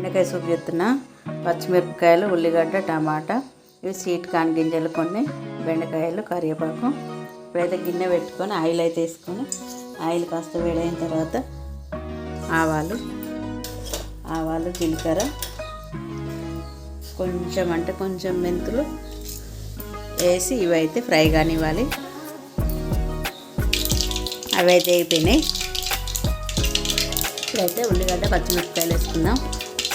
బెండకాయ సూప్ చేస్తున్నా పచ్చిమిరపకాయలు ఉల్లిగడ్డ టమాటా. ఇవి స్వీట్ కాన్ గింజలు కొన్ని బెండకాయలు కరివేపాకు. ఇప్పుడైతే గిన్నె పెట్టుకొని ఆయిల్ అయితే వేసుకొని ఆయిల్ కాస్త వేడైన తర్వాత ఆవాలు ఆవాలు జీలకర్ర. కొంచెం అంటే కొంచెం మెంతులు వేసి ఇవైతే ఫ్రై కానివ్వాలి. అవి అయితే అయిపోయినాయి. ఇప్పుడైతే ఉల్లిగడ్డ పచ్చిమిరపకాయలు వేసుకుందాం.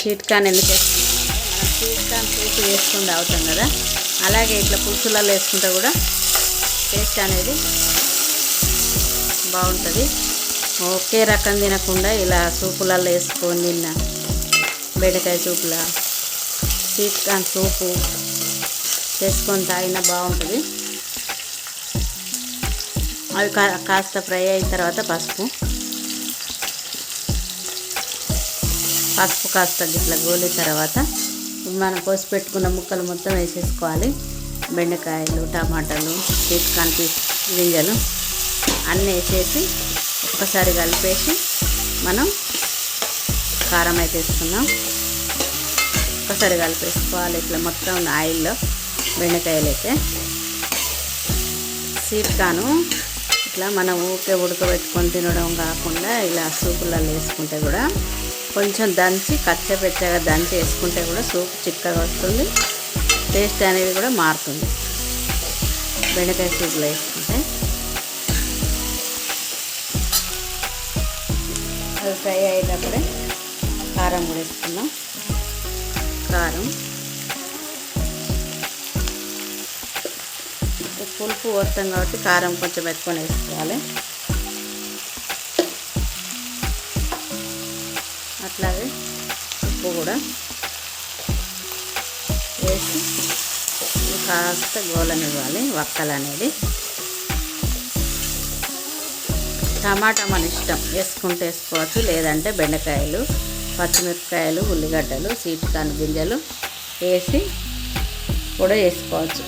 స్వీట్ కార్న్ ఎందుకు వేసుకుంటాం? మనం స్వీట్ కార్న్ సూప్ వేసుకుని తాగుతాం కదా. అలాగే ఇట్లా పులుసులలో వేసుకుంటే కూడా టేస్ట్ అనేది బాగుంటుంది. ఒకే రకం తినకుండా ఇలా సూపులలో వేసుకొని తిన్న బెండకాయ సూపులా స్వీట్ కార్న్ సూపు చేసుకొని తాగినా బాగుంటుంది. అవి కా- కాస్త ఫ్రై అయిన తర్వాత పసుపు. పసుపు కాస్త ఇట్లా గోలిన తర్వాత మనం కోసి పెట్టుకున్న ముక్కలు మొత్తం వేసేసుకోవాలి. బెండకాయలు టమాటాలు స్వీట్ గింజలు అన్నీ వేసేసి ఒక్కసారి కలిపేసి మనం కారం అయితే వేసుకుందాం. ఒక్కసారి కలిపేసుకోవాలి ఇట్లా మొత్తం ఆయిల్లో బెండకాయలు అయితే. సీట్కాను ఇట్లా మనం ఊకే ఉడకబెట్టుకొని తినడం కాకుండా ఇలా సూపులలో వేసుకుంటే కూడా కొంచెం దంచి కచ్చపెచ్చగా దంచి వేసుకుంటే కూడా సూప్ చిక్కగా వస్తుంది. టేస్ట్ అనేది కూడా మారుతుంది. బెండకాయ సూప్లో వేసుకుంటే. అది ఫ్రై అయ్యేటప్పుడే కారం కూడా వేసుకున్నాం కారం. పులుపు వస్తాం కాబట్టి కారం కొంచెం ఎక్కువ వేసుకోవాలి. అట్లాగే ఉప్పు కూడా వేసి కాస్త గోలనివ్వాలి వక్కలు అనేది టమాటా మన ఇష్టం. వేసుకుంటే వేసుకోవచ్చు లేదంటే బెండకాయలు పచ్చిమిరపకాయలు ఉల్లిగడ్డలు సీటికాని గింజలు వేసి కూడా వేసుకోవచ్చు.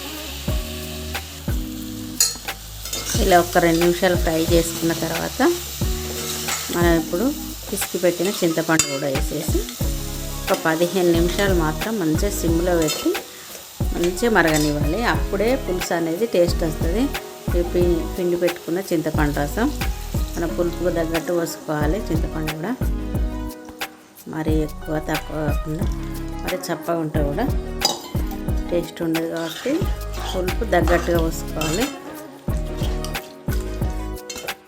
ఇలా ఒక రెండు నిమిషాలు ఫ్రై చేసుకున్న తర్వాత మనం ఇప్పుడు పిసికి పెట్టిన చింతపండు కూడా వేసేసి ఒక పదిహేను నిమిషాలు మాత్రం మంచిగా సిమ్లో పెట్టి మంచిగా మరగనివ్వాలి. అప్పుడే పులుసు అనేది టేస్ట్ వస్తుంది. పిండి పెట్టుకున్న చింతపండు రసం. మన పులుపుకు తగ్గట్టు పోసుకోవాలి చింతపండు కూడా. మరి ఎక్కువ తక్కువ కాకుండా మరి చప్పగా ఉంటే కూడా టేస్ట్ ఉండదు కాబట్టి పులుపు తగ్గట్టుగా పోసుకోవాలి.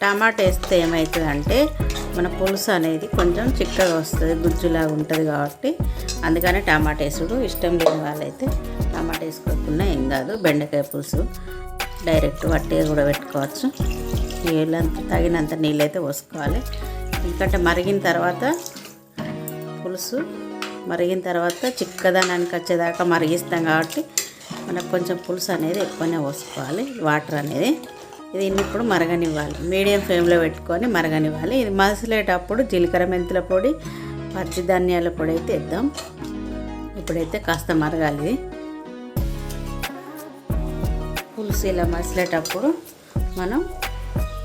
టమాటా వేస్తే ఏమవుతుందంటే మన పులుసు అనేది కొంచెం చిక్కగా వస్తుంది గుజ్జులాగా ఉంటుంది కాబట్టి. అందుకనే టమాటా వేసుడు. ఇష్టం లేని వాళ్ళైతే టమాటా వేసుకోకుండా ఏం కాదు బెండకాయ పులుసు. డైరెక్ట్ వట్టిగా కూడా పెట్టుకోవచ్చు. నీళ్ళంత తగినంత నీళ్ళైతే పోసుకోవాలి. ఎందుకంటే మరిగిన తర్వాత పులుసు మరిగిన తర్వాత చిక్కదనానికి వచ్చేదాకా మరిగిస్తాం కాబట్టి మనకు కొంచెం పులుసు అనేది ఎక్కువనే పోసుకోవాలి. వాటర్ అనేది ఇది ఇప్పుడు మరగనివ్వాలి. మీడియం ఫ్లేమ్లో పెట్టుకొని మరగనివ్వాలి. ఇది మసలేటప్పుడు జీలకర్ర మెంతుల పొడి పచ్చి ధాన్యాల పొడి అయితే ఇద్దాం ఇప్పుడైతే కాస్త మరగాలి ఇది. పులుసు ఇలా మసిలేటప్పుడు మనం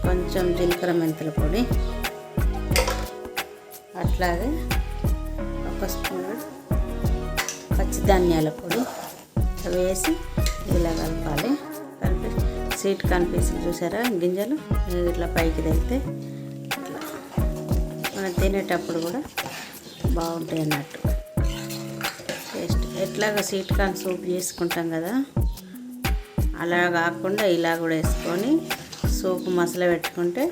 కొంచెం జీలకర్ర మెంతుల పొడి అట్లాగే ఒక స్పూన్ పచ్చి పొడి వేసి ఇలా కలపాలి. స్వీట్ కార్న్ పీసులు చూసారా? గింజలు? ఇట్లా పైకి తెగితే ఇట్లా మనం తినేటప్పుడు కూడా బాగుంటాయి అన్నట్టు. టేస్ట్ ఎట్లాగ స్వీట్ కార్న్ సూప్ చేసుకుంటాం కదా. అలా కాకుండా ఇలా కూడా వేసుకొని సూప్ మసాలా పెట్టుకుంటే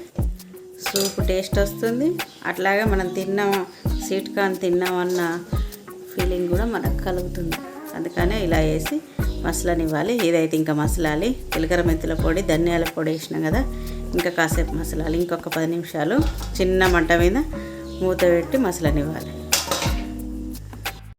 సూప్ టేస్ట్ వస్తుంది. అట్లాగే మనం తిన్నాం స్వీట్ కార్న్ తిన్నామన్న ఫీలింగ్ కూడా మనకు కలుగుతుంది. అందుకనే ఇలా వేసి మసలనివ్వాలి. ఇదైతే ఇంకా మసలాలి జీలకర్ర మెంతుల పొడి ధనియాల పొడి వేసినాం కదా ఇంకా కాసేపు మసలాలి. ఇంకొక పది నిమిషాలు చిన్న మంట మీద మూత పెట్టి మసలనివ్వాలి.